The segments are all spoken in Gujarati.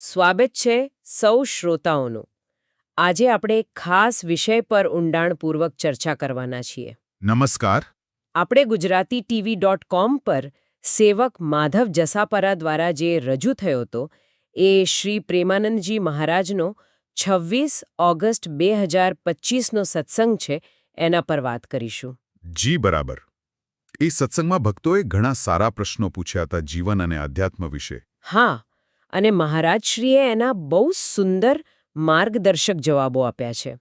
સ્વાગત છે સૌ શ્રોતાઓનું. આજે આપણે એક ખાસ વિષય પર ઊંડાણપૂર્વક ચર્ચા કરવાના છીએ. નમસ્કાર. આપણે ગુજરાતી ટીવી ડોટ કોમ પર સેવક માધવ જસાપરા દ્વારા જે રજૂ થયો હતો એ શ્રી પ્રેમાનંદજી મહારાજનો છવ્વીસ ઓગસ્ટ બે હજાર પચીસનો સત્સંગ છે એના પર વાત કરીશું. જી બરાબર. એ સત્સંગમાં ભક્તોએ ઘણા સારા પ્રશ્નો પૂછ્યા હતા જીવન અને આધ્યાત્મ વિશે. હા અને મહારાજશ્રીએ એના બહુ સુંદર માર્ગદર્શક જવાબો આપ્યા છે.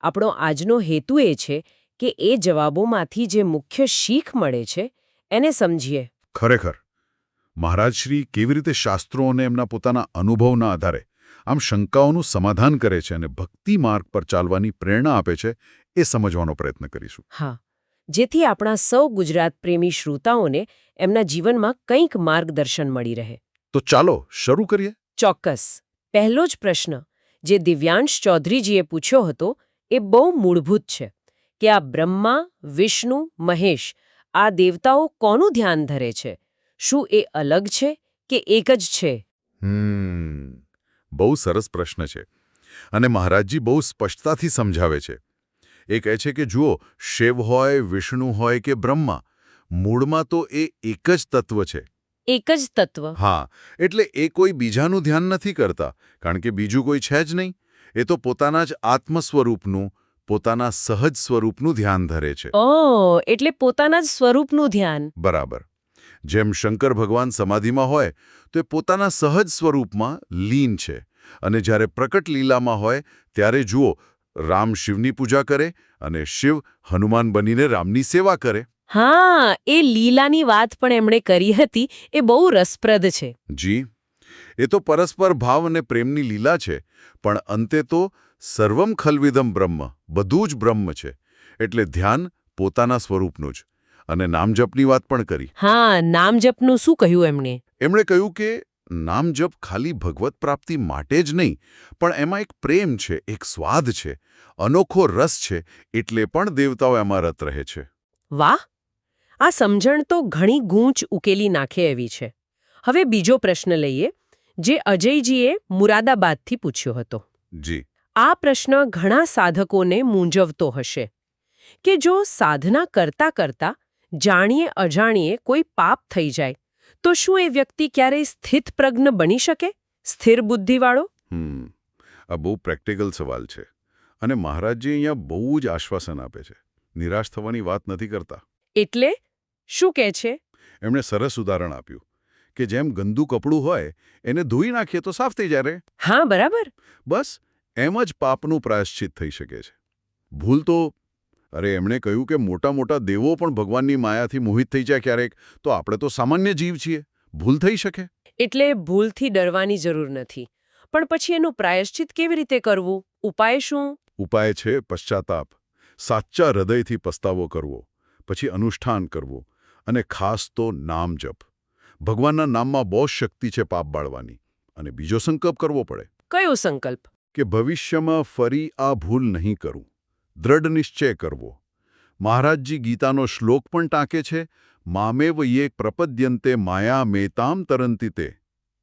આપણો આજનો હેતુ એ છે કે એ જવાબોમાંથી જે મુખ્ય શીખ મળે છે એને સમજીએ. ખરેખર. મહારાજશ્રી કેવી રીતે શાસ્ત્રો અને એમના પોતાના અનુભવના આધારે આમ શંકાઓનું સમાધાન કરે છે અને ભક્તિ માર્ગ પર ચાલવાની પ્રેરણા આપે છે એ સમજવાનો પ્રયત્ન કરીશું. હા. જેથી આપણા સૌ ગુજરાત પ્રેમી શ્રોતાઓને એમના જીવનમાં કંઈક માર્ગદર્શન મળી રહે. તો ચાલો શરૂ કરીએ. ચોક્કસ. પહેલો જ પ્રશ્ન જે દિવ્યાંશ ચૌધરીજીએ પૂછ્યો હતો એ બહુ મૂળભૂત છે કે આ બ્રહ્મા વિષ્ણુ મહેશ આ દેવતાઓ કોનું ધ્યાન ધરે છે? શું એ અલગ છે કે એક જ છે? હમ બહુ સરસ પ્રશ્ન છે. અને મહારાજજી બહુ સ્પષ્ટતાથી સમજાવે છે. એ કહે છે કે જુઓ શિવ હોય વિષ્ણુ હોય કે બ્રહ્મા મૂળમાં તો એ એક જ તત્વ છે. એક જ તત્વ. હા એટલે એ કોઈ બીજાનું ધ્યાન નથી કરતા કારણ કે બીજું કોઈ છે જ નહીં. એ તો પોતાના જ આત્મ સ્વરૂપનું પોતાના સહજ સ્વરૂપનું ધ્યાન ધરે છે. ઓ એટલે પોતાના જ સ્વરૂપનું ધ્યાન. બરાબર. જેમ શંકર ભગવાન સમાધિમાં હોય તો એ પોતાના સહજ સ્વરૂપમાં લીન છે. અને જ્યારે પ્રકટ લીલામાં હોય ત્યારે જુઓ રામ શિવની પૂજા કરે અને શિવ હનુમાન બનીને રામની સેવા કરે. હા એ લીલાની વાત પણ એમણે કરી હતી. એ બહુ રસપ્રદ છે. જી એ તો પરસ્પર ભાવ અને પ્રેમની લીલા છે પણ અંતે તો સર્વમ ખલવિદમ બ્રહ્મ બધું જ બ્રહ્મ છે. એટલે ધ્યાન પોતાના સ્વરૂપનું જ. અને નામજપની વાત પણ કરી. હા નામજપનું શું કહ્યું એમણે? એમણે કહ્યું કે નામજપ ખાલી ભગવત પ્રાપ્તિ માટે જ નહીં પણ એમાં એક પ્રેમ છે એક સ્વાદ છે અનોખો રસ છે એટલે પણ દેવતાઓ એમાં રત રહે છે. વાહ! આ સમજણ તો ઘણી ગૂંચ ઉકેલી નાખે એવી છે. હવે બીજો પ્રશ્ન લઈએ જે અજયજીએ મુરાદાબાદથી પૂછ્યો હતો. જી. આ પ્રશ્ન ઘણા સાધકોને મૂંઝવતો હશે. કે જો સાધના કરતા કરતા જાણીએ અજાણીએ કોઈ પાપ થઈ જાય તો શું એ વ્યક્તિ ક્યારેય સ્થિત પ્રજ્ઞ બની શકે? સ્થિર બુદ્ધિવાળો? હમ આ બહુ પ્રેક્ટિકલ સવાલ છે અને મહારાજજી અહીંયા બહુ જ આશ્વાસન આપે છે. નિરાશ થવાની વાત નથી કરતા. એટલે શું કહે છે? એમણે સરસ ઉદાહરણ આપ્યું કે જેમ ગંદુ કપડું હોય એને ધોઈ નાખીએ તો સાફ થઈ જાય રે. હા બરાબર. બસ એમ જ પાપનું પ્રાયશ્ચિત થઈ શકે છે. ભૂલ તો અરે એમણે કહ્યું કે મોટા મોટા દેવો પણ ભગવાનની માયાથી મોહિત થઈ જાય ક્યારેક તો આપણે તો સામાન્ય જીવ છીએ. ભૂલ થઈ શકે. એટલે ભૂલથી ડરવાની જરૂર નથી. પણ પછી એનું પ્રાયશ્ચિત કેવી રીતે કરવું? ઉપાય શું? ઉપાય છે પશ્ચાતાપ. સાચા હૃદયથી પસ્તાવો કરવો. પછી અનુષ્ઠાન કરવું. અને ખાસ તો નામ જપ. ભગવાનના નામમાં બહુ શક્તિ છે પાપ બાળવાની. અને બીજો સંકલ્પ કરવો પડે. કયો સંકલ્પ? કે ભવિષ્યમાં ફરી આ ભૂલ નહીં કરું. દ્રઢ નિશ્ચય કરવો. મહારાજજી ગીતાનો શ્લોક પણ ટાંકે છે મામેવ યે પ્રપદ્યંતે માયા મેતામ તરંતિ તે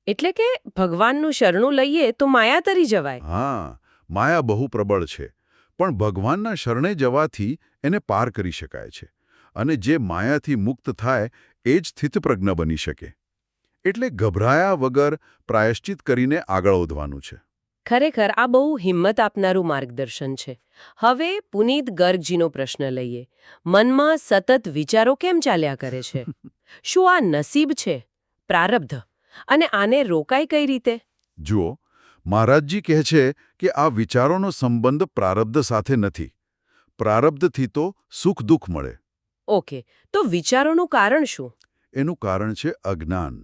એટલે કે ભગવાનનું શરણું લઈએ તો માયા તરી જવાય. હા માયા બહુ પ્રબળ છે. પણ ભગવાનના શરણે જવાથી એને પાર કરી શકાય છે. અને જે માયાથી મુક્ત થાય એ જ સ્થિતપ્રજ્ઞ બની શકે. એટલે ગભરાયા વગર પ્રાયશ્ચિત કરીને આગળ વધવાનું છે. ખરેખર આ બહુ હિંમત આપનારું માર્ગદર્શન છે. હવે પુનીત ગર્ગજીનો પ્રશ્ન લઈએ. મનમાં સતત વિચારો કેમ ચાલ્યા કરે છે? શું આ નસીબ છે? પ્રારબ્ધ. અને આને રોકાય કઈ રીતે? જુઓ મહારાજજી કહે છે કે આ વિચારોનો સંબંધ પ્રારબ્ધ સાથે નથી. પ્રારબ્ધથી તો સુખ દુઃખ મળે. ઓકે તો વિચારોનું કારણ શું? એનું કારણ છે અજ્ઞાન.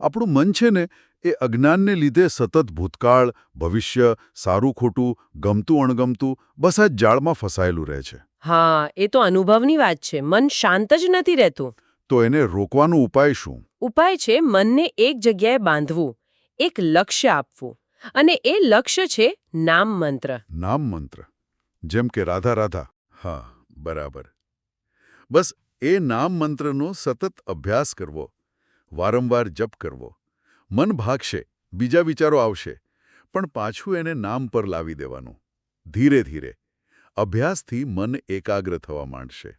આપણું મન છે ને એ અજ્ઞાનને લીધે સતત ભૂતકાળ ભવિષ્ય સારું ખોટું ગમતું અણગમતું બસ આ જાળમાં ફસાયેલું રહે છે. હા એ તો અનુભવની વાત છે. મન શાંત જ નથી રહેતું. તો એને રોકવાનો ઉપાય શું? ઉપાય છે મનને એક જગ્યાએ બાંધવું એક લક્ષ્ય આપવું. અને એ લક્ષ્ય છે નામ મંત્ર. નામ મંત્ર. જેમ કે રાધા રાધા. હા બરાબર. બસ એ નામ મંત્રનો સતત અભ્યાસ કરવો વારંવાર જપ કરવો. મન ભાગશે બીજા વિચારો આવશે પણ પાછું એને નામ પર લાવી દેવાનું. ધીરે ધીરે અભ્યાસથી મન એકાગ્ર થવા માંડશે.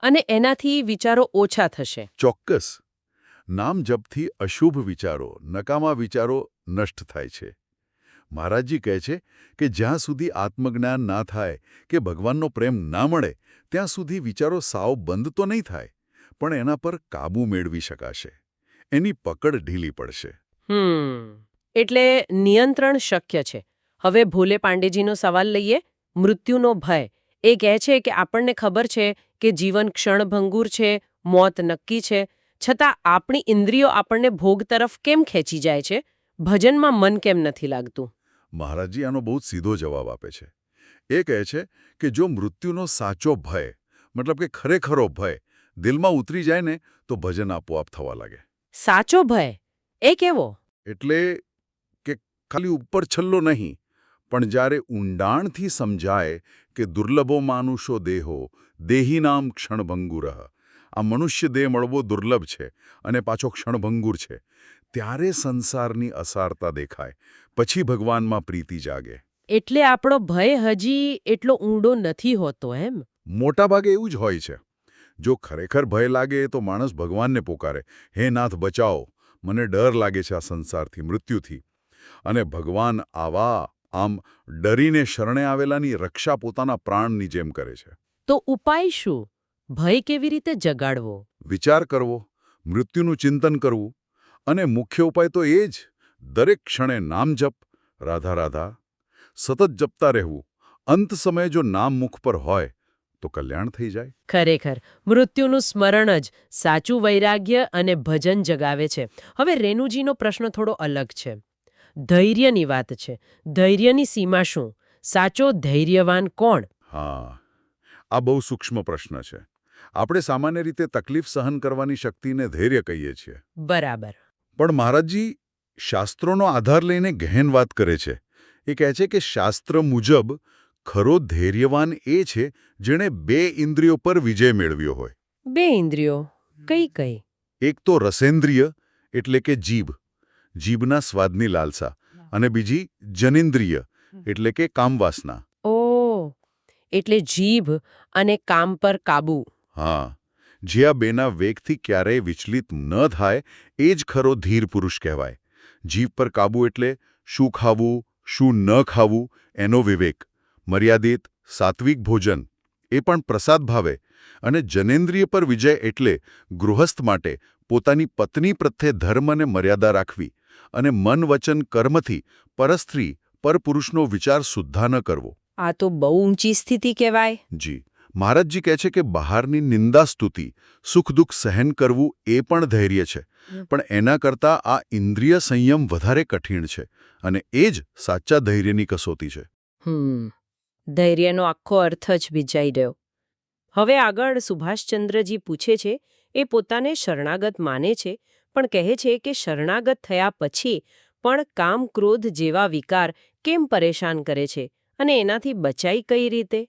અને એનાથી વિચારો ઓછા થશે. ચોક્કસ નામ જપથી અશુભ વિચારો નકામા વિચારો નષ્ટ થાય છે. મહારાજજી કહે છે કે જ્યાં સુધી આત્મજ્ઞાન ના થાય કે ભગવાનનો પ્રેમ ના મળે ત્યાં સુધી વિચારો સાવ બંધ તો નહીં થાય પણ એના પર કાબૂ મેળવી શકાશે. એની પકડ ઢીલી પડશે. હમ એટલે નિયંત્રણ શક્ય છે. હવે ભોલે પાંડેજીનો સવાલ લઈએ મૃત્યુનો ભય. એ કહે છે કે આપણને ખબર છે કે જીવન ક્ષણભંગુર છે મોત નક્કી છે. છતાં આપણી ઇન્દ્રિયો આપણને ભોગ તરફ કેમ ખેંચી જાય છે? ભજનમાં મન કેમ નથી લાગતું? મહારાજજી આનો બહુ સીધો જવાબ આપે છે. એ કહે છે કે જો મૃત્યુનો સાચો ભય મતલબ કે ખરેખરો ભય દિલમાં ઉતરી જાય ને તો ભજન આપોઆપ થવા લાગે. સાચો ભય? એ કેવો? એટલે કે ખાલી ઉપર છલ્લો નહીં પણ જ્યારે ઊંડાણથી સમજાય કે દુર્લભો માનુષો દેહો દેહીનામ ક્ષણભંગુર આ મનુષ્ય દેહ મળવો દુર્લભ છે અને પાછો ક્ષણભંગુર છે ત્યારે સંસારની અસારતા દેખાય પછી ભગવાનમાં પ્રીતિ જાગે. એટલે આપણો ભય હજી એટલો ઊંડો નથી હોતો એમ? મોટાભાગે એવું જ હોય છે. જો ખરેખર ભય લાગે તો માણસ ભગવાનને પોકારે. હે નાથ બચાવો. મને ડર લાગે છે આ સંસારથી મૃત્યુથી. અને ભગવાન આવા આમ ડરીને શરણે આવેલાની રક્ષા પોતાના પ્રાણની જેમ કરે છે. તો ઉપાય શું? ભય કેવી રીતે જગાડવો? વિચાર કરવો મૃત્યુનું ચિંતન કરવું. અને મુખ્ય ઉપાય તો એ જ. દરેક ક્ષણે નામ જપ. રાધા રાધા. સતત જપતા રહેવું. અંત સમયે જો નામ મુખ પર હોય તો કલ્યાણ થઈ જાય. ખરેખર મૃત્યુનું સ્મરણ જ સાચું વૈરાગ્ય અને ભજન જગાવે છે. હવે રેનુજીનો પ્રશ્ન થોડો અલગ છે. ધૈર્યની વાત છે. ધૈર્યની સીમા શું? સાચો ધૈર્યવાન કોણ? હા આ બહુ સૂક્ષ્મ પ્રશ્ન છે. આપણે સામાન્ય રીતે તકલીફ સહન કરવાની શક્તિને ધૈર્ય કહીએ છીએ. બરાબર. પણ મહારાજજી શાસ્ત્રોનો આધાર લઈને ગહેન વાત કરે છે. એ કહે છે કે શાસ્ત્ર મુજબ ખરો ધૈર્યવાન એ છે જેણે બે ઇન્દ્રિયો પર વિજય મેળવ્યો હોય. બે ઇન્દ્રિયો? કઈ કઈ? એક તો રસેન્દ્રિય એટલે કે જીભ. જીભના સ્વાદની લાલસા. અને બીજી જનેન્દ્રિય એટલે કે કામવાસના. ઓ એટલે જીભ અને કામ પર કાબુ. હા. જે આ બેના વેગથી ક્યારેય વિચલિત ન થાય એ જ ખરો ધીર પુરુષ કહેવાય. જીભ પર કાબુ એટલે શું ખાવું શું ન ખાવું એનો વિવેક મર્યાદિત સાત્વિક ભોજન એ પણ પ્રસાદ ભાવે અને જનેન્દ્રિય પર વિજય એટલે ગૃહસ્થ માટે પોતાની પત્ની પ્રત્યે ધર્મ અને મર્યાદા રાખવી અને મન વચન કર્મથી પરસ્ત્રી પરપુરુષનો વિચાર સુદ્ધા ન કરવો. આ તો બહુ ઊંચી સ્થિતિ કહેવાય. જી. મહારાજજી કહે છે કે બહારની નિંદા સ્તુતિ સુખ દુઃખ સહન કરવું એ પણ ધૈર્ય છે. પણ એના કરતાં આ ઇન્દ્રિય સંયમ વધારે કઠિન છે અને એ જ સાચા ધૈર્યની કસોટી છે. હમ. ધૈર્યનો આખો અર્થ જ ભીજાઈ રહ્યો હવે આગળ સુભાષચંદ્રજી પૂછે છે એ પોતાને શરણાગત માને છે? પણ કહે છે કે શરણાગત થયા પછી પણ કામ ક્રોધ જેવા વિકાર કેમ પરેશાન કરે છે? અને એનાથી બચાઈ કઈ રીતે?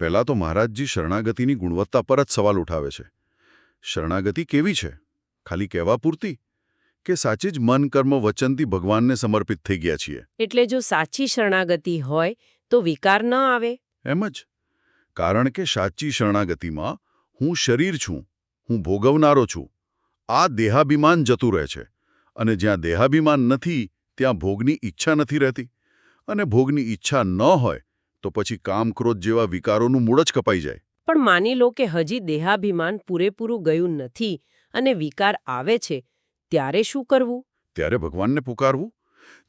પહેલાં તો મહારાજજી શરણાગતિની ગુણવત્તા પર જ સવાલ ઉઠાવે છે. શરણાગતિ કેવી છે? ખાલી કહેવા પૂરતી? કે સાચી જ મન કર્મ વચનથી ભગવાનને સમર્પિત થઈ ગયા છીએ? એટલે જો સાચી શરણાગતિ હોય તો વિકાર ન આવે? એમ જ. કારણ કે સાચી શરણાગતિમાં હું શરીર છું હું ભોગવનારો છું. આ દેહાભિમાન જતું રહે છે. અને જ્યાં દેહાભિમાન નથી ત્યાં ભોગની ઈચ્છા નથી રહેતી. અને ભોગની ઈચ્છા ન હોય તો પછી કામક્રોધ જેવા વિકારોનું મૂળ જ કપાઈ જાય. પણ માની લો કે હજી દેહાભિમાન પૂરેપૂરું ગયું નથી અને વિકાર આવે છે ત્યારે શું કરવું? ત્યારે ભગવાનને પુકારવું.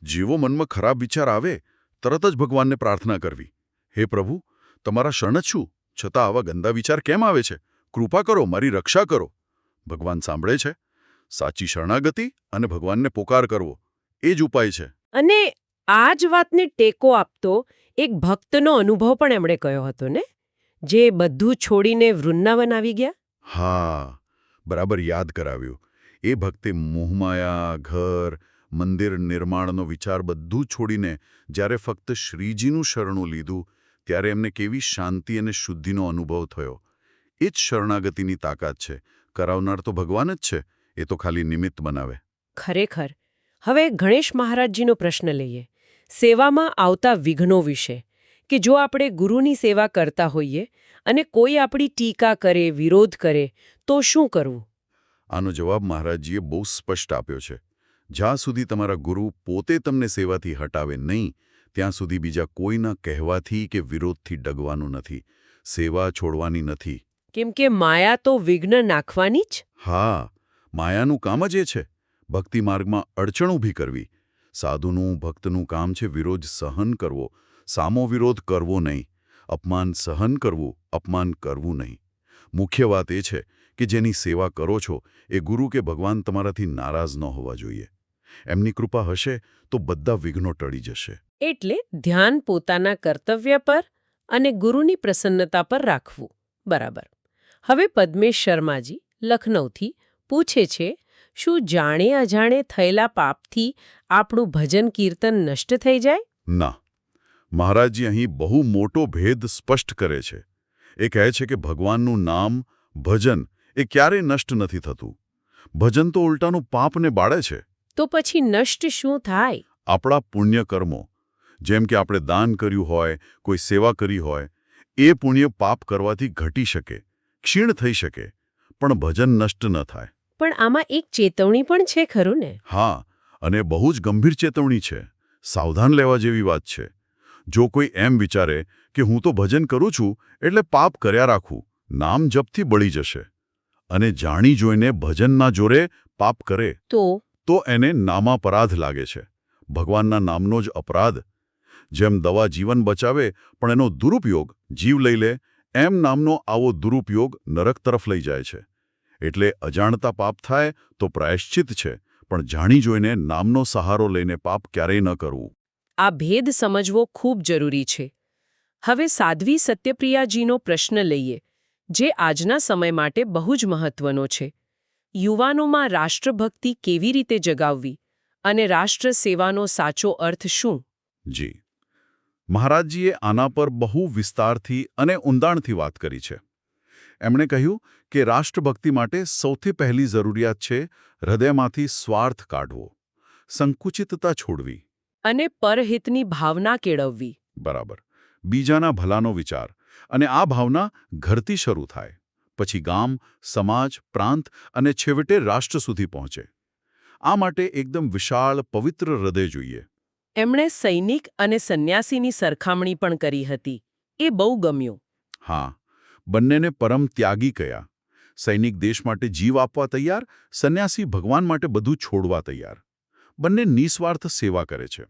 જેવો મનમાં ખરાબ વિચાર આવે તરત જ ભગવાનને પ્રાર્થના કરવી. હે પ્રભુ તમારા શરણ જ છું. છતાં આવા ગંદા વિચાર કેમ આવે છે? કૃપા કરો મારી રક્ષા કરો. ભગવાન સાંભળે છે. સાચી શરણાગતિ અને ભગવાનને પોકાર કરવો. એ જ ઉપાય છે. અને આ જ વાતને ટેકો આપતો એક ભક્તનો અનુભવ પણ એમણે કહ્યો હતો ને? જે બધું છોડીને વૃંદાવન આવી ગયા? હા બરાબર યાદ કરાવ્યું. એ ભક્તે મોહમાયા ઘર મંદિર નિર્માણનો વિચાર બધું છોડીને જ્યારે ફક્ત શ્રીજીનું શરણું લીધું ત્યારે એમને કેવી શાંતિ અને શુદ્ધિનો અનુભવ થયો. એ જ શરણાગતિની તાકાત છે. કરાવનાર તો ભગવાન જ છે. એ તો ખાલી નિમિત્ત બનાવે. ખરેખર. હવે ગણેશ મહારાજજીનો પ્રશ્ન લઈએ. સેવામાં આવતા વિઘ્નો વિશે કે જો આપણે ગુરુની સેવા કરતા હોઈએ અને કોઈ આપણી ટીકા કરે વિરોધ કરે તો શું કરવું? આનો જવાબ મહારાજજીએ બહુ સ્પષ્ટ આપ્યો છે. જ્યાં સુધી તમારા ગુરુ પોતે તમને સેવાથી હટાવે નહીં ત્યાં સુધી બીજા કોઈના કહેવાથી કે વિરોધથી ડગવાનું નથી સેવા છોડવાની નથી. કેમ કે માયા તો વિઘ્ન નાખવાની જ? હા માયાનું કામ જ એ છે. ભક્તિ માર્ગમાં અડચણ ઊભી કરવી સાધુનું, ભક્તનું કામ છે વિરોધ સહન કરવો. સામો વિરોધ કરવો નહીં. અપમાન સહન કરવું, અપમાન કરવું નહીં. મુખ્ય વાત એ છે કે જેની સેવા કરો છો, એ ગુરુ કે ભગવાન તમારાથી નારાજ ન હોવા જોઈએ. એમની કૃપા હશે તો બધા વિઘ્નો ટળી જશે. એટલે ધ્યાન પોતાના કર્તવ્ય પર અને ગુરુની પ્રસન્નતા પર રાખવું. બરાબર. હવે પદ્મેશ શર્માજી લખનૌથી પૂછે છે શું જાણે અજાણે થયેલા પાપથી આપણું ભજન કીર્તન નષ્ટ થઈ જાય? ના. મહારાજજી અહીં બહુ મોટો ભેદ સ્પષ્ટ કરે છે. એ કહે છે કે ભગવાનનું નામ ભજન એ ક્યારેય નષ્ટ નથી થતું. ભજન તો ઉલટાનું પાપને બાળે છે. તો પછી નષ્ટ શું થાય? આપણા પુણ્ય કર્મો જેમ કે આપણે દાન કર્યું હોય કોઈ સેવા કરી હોય એ પુણ્ય પાપ કરવાથી ઘટી શકે ક્ષીણ થઈ શકે પણ ભજન નષ્ટ ન થાય. પણ આમાં એક ચેતવણી પણ છે ખરું ને? હા અને બહુ જ ગંભીર ચેતવણી છે. સાવધાન લેવા જેવી વાત છે. જો કોઈ એમ વિચારે કે હું તો ભજન કરું છું એટલે પાપ કર્યા રાખું નામ જપથી બળી જશે. અને જાણી જોઈને ભજનના જોરે પાપ કરે તો? તો એને નામાપરાધ લાગે છે. ભગવાનના નામનો જ અપરાધ. જેમ દવા જીવન બચાવે પણ એનો દુરુપયોગ જીવ લઈ લે એમ નામનો આવો દુરુપયોગ નરક તરફ લઈ જાય છે. એટલે અજાણતા પાપ થાય તો પ્રાયશ્ચિત છે પણ જાણી જોઈને નામનો સહારો લઈને પાપ ક્યારેય ન કરવું. આ ભેદ સમજવો ખૂબ જરૂરી છે. હવે સાધ્વી સત્યપ્રિયાજીનો પ્રશ્ન લઈએ જે આજના સમય માટે બહુ જ મહત્વનો છે. યુવાનોમાં રાષ્ટ્રભક્તિ કેવી રીતે જગાવવી અને રાષ્ટ્ર સેવાનો સાચો અર્થ શું? જી. મહારાજજીએ આના પર બહુ વિસ્તારથી અને ઊંડાણથી વાત કરી છે. એમણે કહ્યું કે રાષ્ટ્રભક્તિ માટે સૌથી પહેલી જરૂરિયાત છે હૃદયમાંથી સ્વાર્થ કાઢવો સંકુચિતતા છોડવી. અને પરહિતની ભાવના કેળવવી. બરાબર. બીજાના ભલાનો વિચાર અને આ ભાવના ઘરથી શરૂ થાય પછી ગામ સમાજ પ્રાંત અને છેવટે રાષ્ટ્ર સુધી પહોંચે. આ માટે એકદમ વિશાળ પવિત્ર હૃદય જોઈએ. એમણે સૈનિક અને સંન્યાસીની સરખામણી પણ કરી હતી. એ બહુ ગમ્યું. હા બંનેને પરમ ત્યાગી કયા. સૈનિક દેશ માટે જીવ આપવા તૈયાર સંન્યાસી ભગવાન માટે બધું છોડવા તૈયાર. બંને નિસ્વાર્થ સેવા કરે છે.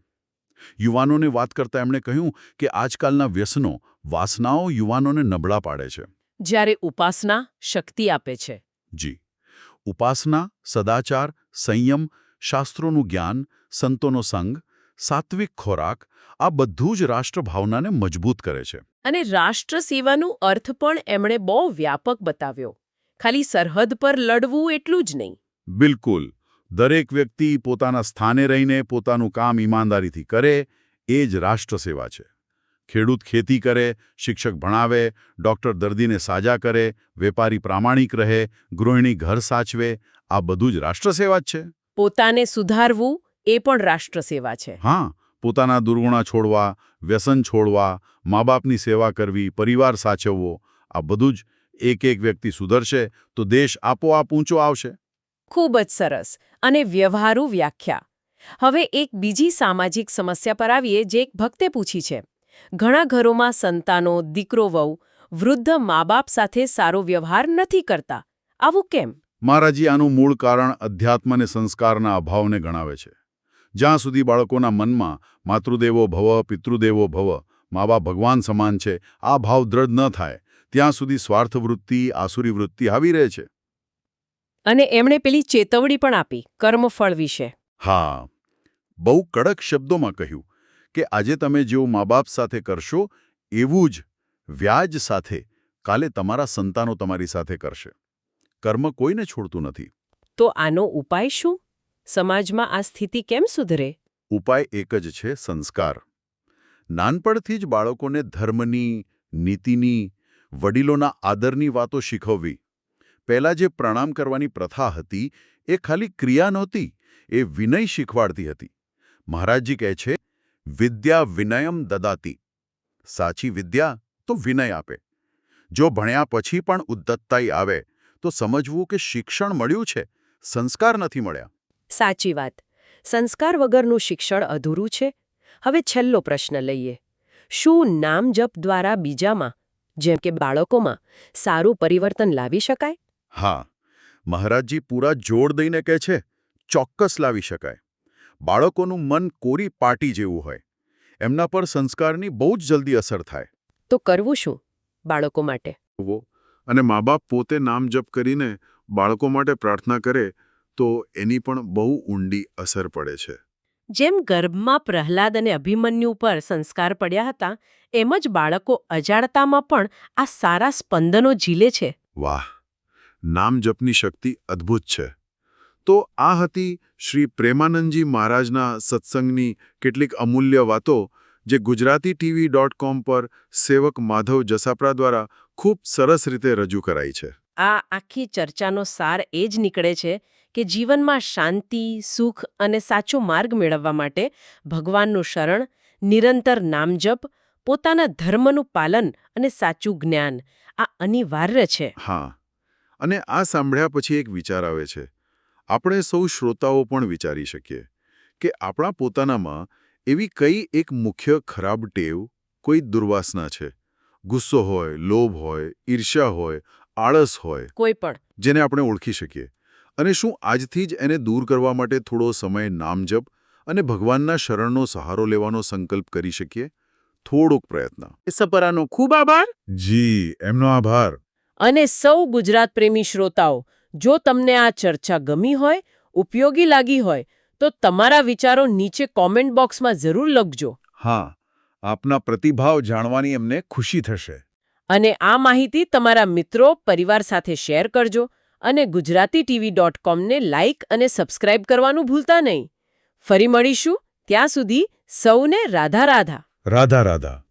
યુવાનોને વાત કરતા એમણે કહ્યું કે આજકાલના વ્યસનો વાસનાઓ યુવાનોને નબળા પાડે છે. જ્યારે ઉપાસના શક્તિ આપે છે. જી. ઉપાસના સદાચાર સંયમ શાસ્ત્રોનું જ્ઞાન સંતોનો સંગ સાત્વિક ખોરાક આ બધું જ રાષ્ટ્રભાવનાને મજબૂત કરે છે. અને રાષ્ટ્ર સેવાનો અર્થ પણ એમણે બહુ વ્યાપક બતાવ્યો. ખાલી સરહદ પર લડવું એટલું જ નહીં. બિલકુલ. દરેક વ્યક્તિ પોતાના સ્થાને રહીને પોતાનું કામ ઈમાનદારીથી કરે એ જ રાષ્ટ્ર સેવા છે. ખેડૂત ખેતી કરે શિક્ષક ભણાવે ડૉક્ટર દર્દીને સાજા કરે વેપારી પ્રામાણિક રહે ગૃહિણી ઘર સાચવે આ બધું જ રાષ્ટ્ર સેવા જ છે. પોતાને સુધારવું એ પણ રાષ્ટ્ર સેવા છે. હા પોતાના દુર્ગુણા છોડવા વ્યસન છોડવા મા બાપની સેવા કરવી પરિવાર સાચવવો આ બધું જ એક એક વ્યક્તિ સુધરશે તો દેશ આપોઆપ ઊંચો આવશે. ખૂબ જ સરસ અને વ્યવહારુ વ્યાખ્યા. હવે એક બીજી સામાજિક સમસ્યા પર આવીએ જે એક ભક્તે પૂછી છે. ઘણા ઘરોમાં સંતાનો દીકરો વહુ વૃદ્ધ મા બાપ સાથે સારો વ્યવહાર નથી કરતા. આવું કેમ? મહારાજી આનું મૂળ કારણ અધ્યાત્મ અને સંસ્કારના અભાવને ગણાવે છે. જ્યાં સુધી બાળકોના મનમાં માતૃદેવો ભવ પિતૃદેવો ભવ મા બાપ ભગવાન સમાન છે આ ભાવ દ્રઢ ન થાય. ત્યાં સુધી સ્વાર્થ વૃત્તિ આસુરી વૃત્તિ આવી રહે છે. અને એમણે પેલી ચેતવણી પણ આપી કર્મફળ વિશે. હા બહુ કડક શબ્દોમાં કહ્યું કે આજે તમે જેવું મા બાપ સાથે કરશો એવું જ વ્યાજ સાથે કાલે તમારા સંતાનો તમારી સાથે કરશે. કર્મ કોઈને છોડતું નથી. તો આનો ઉપાય શું? સમાજમાં આ સ્થિતિ કેમ સુધરે? ઉપાય એક જ છે સંસ્કાર. નાનપણથી જ બાળકોને ધર્મની નીતિની વડીલોના આદરની વાતો શીખવવી. પહેલાં જે પ્રણામ કરવાની પ્રથા હતી, એ ખાલી ક્રિયા નહોતી, એ વિનય શીખવાડતી હતી. મહારાજજી કહે છે, વિદ્યા વિનયમ દદાતી. સાચી વિદ્યા તો વિનય આપે. જો ભણ્યા પછી પણ ઉદ્ધતતાઈ આવે, તો સમજવું કે શિક્ષણ મળ્યું છે, સંસ્કાર નથી મળ્યા. સાચી વાત. સંસ્કાર વગરનું શિક્ષણ અધૂરું છે. હવે છેલ્લો પ્રશ્ન લઈએ. શું નામ જપ દ્વારા બીજામાં જેમ કે બાળકોમાં સારું પરિવર્તન લાવી શકાય? હા. મહારાજજી પૂરા જોર દઈને કહે છે ચોક્કસ લાવી શકાય. બાળકોનું મન કોરી પાટી જેવું હોય. એમના પર સંસ્કારની બહુ જ જલ્દી અસર થાય. તો કરવું શું બાળકો માટે? અને મા બાપ પોતે નામ જપ કરીને બાળકો માટે પ્રાર્થના કરે તો એની પણ બહુ ઊંડી અસર પડે છે. જેમ ગર્ભમાં પ્રહલાદ અને અભિમન્યુ પર સંસ્કાર પડ્યા હતા એમ જ બાળકો અજાણતામાં પણ આ સારા સ્પંદનો ઝીલે છે. વાહ નામ જપની શક્તિ અદ્ભુત છે. તો આ હતી શ્રી પ્રેમાનંદજી મહારાજના સત્સંગની કેટલીક અમૂલ્ય વાતો જે ગુજરાતી ટીવી ડોટ કોમ પર સેવક માધવ જસાપરા દ્વારા ખૂબ સરસ રીતે રજૂ કરાઈ છે. આ આખી ચર્ચાનો સાર એ જ નીકળે છે કે જીવનમાં શાંતિ સુખ અને સાચો માર્ગ મેળવવા માટે ભગવાનનું શરણ નિરંતર નામજપ પોતાના ધર્મનું પાલન અને સાચું જ્ઞાન આ અનિવાર્ય છે. હા અને આ સાંભળ્યા પછી એક વિચાર આવે છે. આપણે સૌ શ્રોતાઓ પણ વિચારી શકીએ કે આપણા પોતાનામાં એવી કઈ એક મુખ્ય ખરાબ ટેવ કોઈ દુર્વાસના છે. ગુસ્સો હોય લોભ હોય ઈર્ષ્યા હોય આળસ હોય કોઈ પણ. જેને આપણે ઓળખી શકીએ. અને શું આજથી જ એને દૂર કરવા માટે થોડો સમય નામજપ અને ભગવાનના શરણનો સહારો લેવાનો સંકલ્પ કરી શકીએ? થોડોક પ્રયત્ન. સપરાનો ખૂબ આભાર. જી એમનો આભાર. અને સૌ ગુજરાત પ્રેમી શ્રોતાઓ જો તમને આ ચર્ચા ગમી હોય ઉપયોગી લાગી હોય તો તમારા વિચારો નીચે કોમેન્ટ બોક્સમાં જરૂર લખજો. હા આપના પ્રતિભાવ જાણવાની અમને ખુશી થશે. અને આ માહિતી તમારા મિત્રો પરિવાર સાથે શેર કરજો. અને ગુજરાતી ટીવી ડોટ કોમને લાઇક અને સબસ્ક્રાઇબ કરવાનું ભૂલતા નહીં. ફરી મળીશું ત્યાં સુધી સૌને રાધા રાધા. રાધા રાધા.